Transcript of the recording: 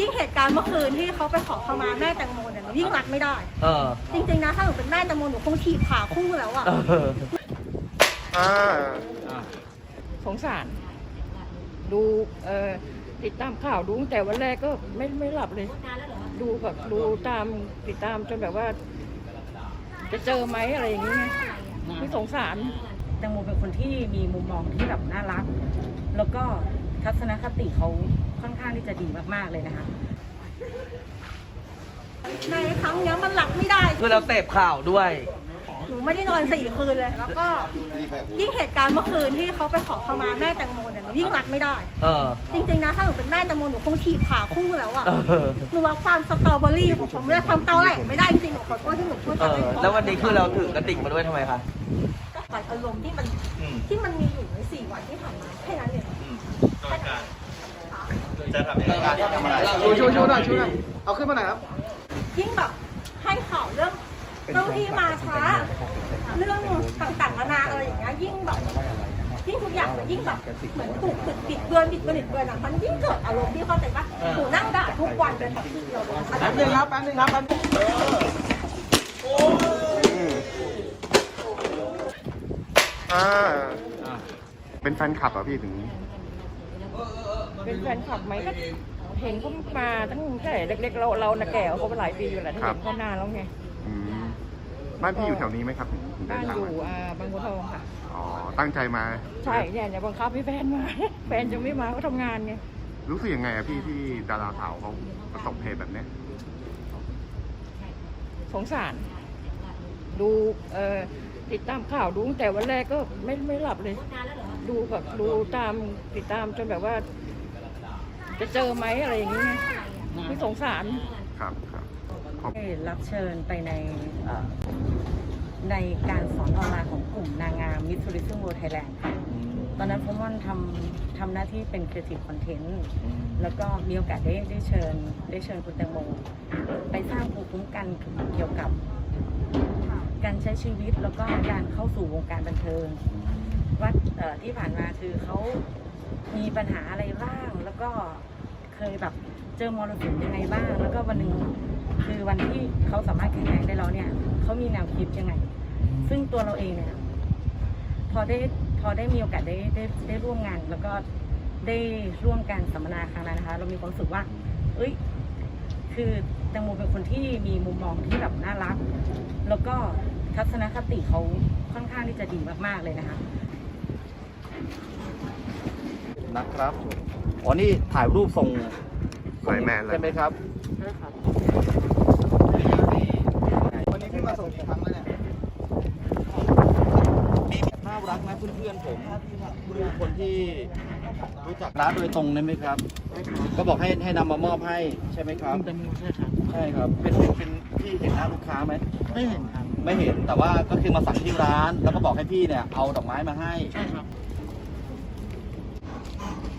ยิ่งเหตุการณ์เมื่อคืนที่เขาไปขอเข้ามาแม่แตงโมเนี่ยหนูยิ่งรับไม่ได้ เออ จริงๆนะถ้าหนูเป็นแม่แตงโมหนูคงถีบขาคู่แล้วอะเออ อ่าสงสาร ดูเอ่อติดตามข่าวดูตั้งแต่วันแรกก็ไม่ไม่หลับเลย ดูแบบดูตามติดตามจนแบบว่า จะเจอไหมอะไรอย่างเงี้ยไม่สงสาร แตงโมเป็นคนที่มีมุมมองที่แบบน่ารัก แล้วก็ ทัศนคติเขาค่อนข้างที่จะดีมากๆเลยนะคะในครั้งเนี้ยมันรับไม่ได้คือเราเสพข่าวด้วย หนูไม่ได้นอนสี่คืนเลย แล้วก็ยิ่งเหตุการณ์เมื่อคืนที่เขาไปขอเข้ามาแม่แตงโมเนี่ยหนูยิ่งรับไม่ได้ เออ จริงๆนะถ้าหนูเป็นแม่แตงโมหนูคงถีบขาคู่แล้วอะเออ หนูว่าความสตรอเบอรี่ของผมไม่ได้ความเตาแหลกไม่ได้จริงๆหนูขอโทษที่หนูพูดเอไปอไม่เพราะแล้ววันนี้คือเราถือกระติกมาด้วยทำไมคะ ก็ปล่อยอารมณ์ที่มันอืม ที่มันมีอยู่ในสี่วันที่ผ่านมาแค่นั้นเอง จะทำยังไงทำอะไรชูชูชูหน่อยชูหน่อยเอาขึ้นมาหน่อยครับ ยิ่งแบบให้ข่าวเรื่องเจ้าที่มาช้า เรื่องต่างๆนานาอะไรอย่างเงี้ยยิ่งแบบยิ่งทุกอย่างมันยิ่งแบบเหมือนถูกปิดปิดเบือนปิดเบือนปิดเบือนอะมันยิ่งเกิดอารมณ์ที่เข้าใจปะหนูนั่งด่าทุกวันเป็นแบบทีเดียวเลยแป๊บนึงครับแป๊บนึงครับแป๊บนึงอ่าเป็นแฟนคลับเหรอะพี่ถึง เป็นแฟนคลับไหมก็เห็นเขามาตั้งแต่เล็กๆเราเราน่ะแก่กว่าเขาไปหลายปีอยู่แหละที่ครัเห็บนเขานานแล้วไงอืมบ้านพี่อยู่แถวนี้ไหมครับถึงถึงเดิบ้านนทางอยู่มาอ่าบางบัวทองค่ะ อ๋อตั้งใจมาใช่เนี่ยอย่าบังคับให้แฟนมา แฟนจะไม่มาเขาทำงานไงรู้สึกยังไงอะพี่ที่ดาราสาวเขาประสบเหตุแบบเนี้ยสงสาร ดูเอ่อติดตามข่าวดูตั้งแต่วันแรกก็ไม่ไม่หลับเลย ดูแบบดูตามติดตามจนแบบว่า จะเจอไหมอะไรอย่างเงี้ยไม่สงสารครับครับขอบได้รับเชิญไปในเอ่อในการสอนออนไลน์ของกลุ่มนางงามมิส s ูริซึม o ไทยแลนด์ค่ะตอนนั้นพมอนทำทำหน้าที่เป็น Creative Content แล้วก็มีโอกาสได้ได้เชิญ ได้เชิญคุณแตงโมไปสร้างภูมิคุ้มกันเกี่ยวกับ การใช้ชีวิตแล้วก็การเข้าสู่วงการบันเทิงว่าเอ่อที่ผ่านมาคือเขา มีปัญหาอะไรบ้าง แล้วก็เคยแบบเจอมรสุมยังไงบ้าง แล้วก็วันหนึ่งคือวันที่เขาสามารถแข็งแรงได้แล้วเนี่ยเขามีแนวคิดยังไง ซึ่งตัวเราเองเนี่ยพอได้พอได้มีโอกาสได้ได้ได้ร่วมงาน แล้วก็ได้ร่วมกันสัมมนาครั้งนั้นนะคะ เรามีความรู้สึกว่า เอ้ย คือแตงโมเป็นคนที่มีมุมมองที่แบบน่ารัก แล้วก็ทัศนคติเขาค่อนข้างที่จะดีมากๆเลยนะคะ นะครับอ๋อนี่ถ่ายรูปส่งไลน์แมนเลยใช่ไหมครับวันนี้พี่มาส่งกี่ครั้งแล้วเนี่ยน่ารักนะเพื่อนๆผมคือคนที่รู้จักร้านโดยตรงได้ไหมครับ ก็บอกให้ให้นำมามอบให้ใช่ไหมครับ ใช่ครับ เป็นเป็นเป็นพี่เห็นหน้าลูกค้าไหม ไม่เห็นครับ ไม่เห็นแต่ว่าก็คือมาสั่งที่ร้าน แล้วก็บอกให้พี่เนี่ยเอาดอกไม้มาให้ ใช่ครับ Oh.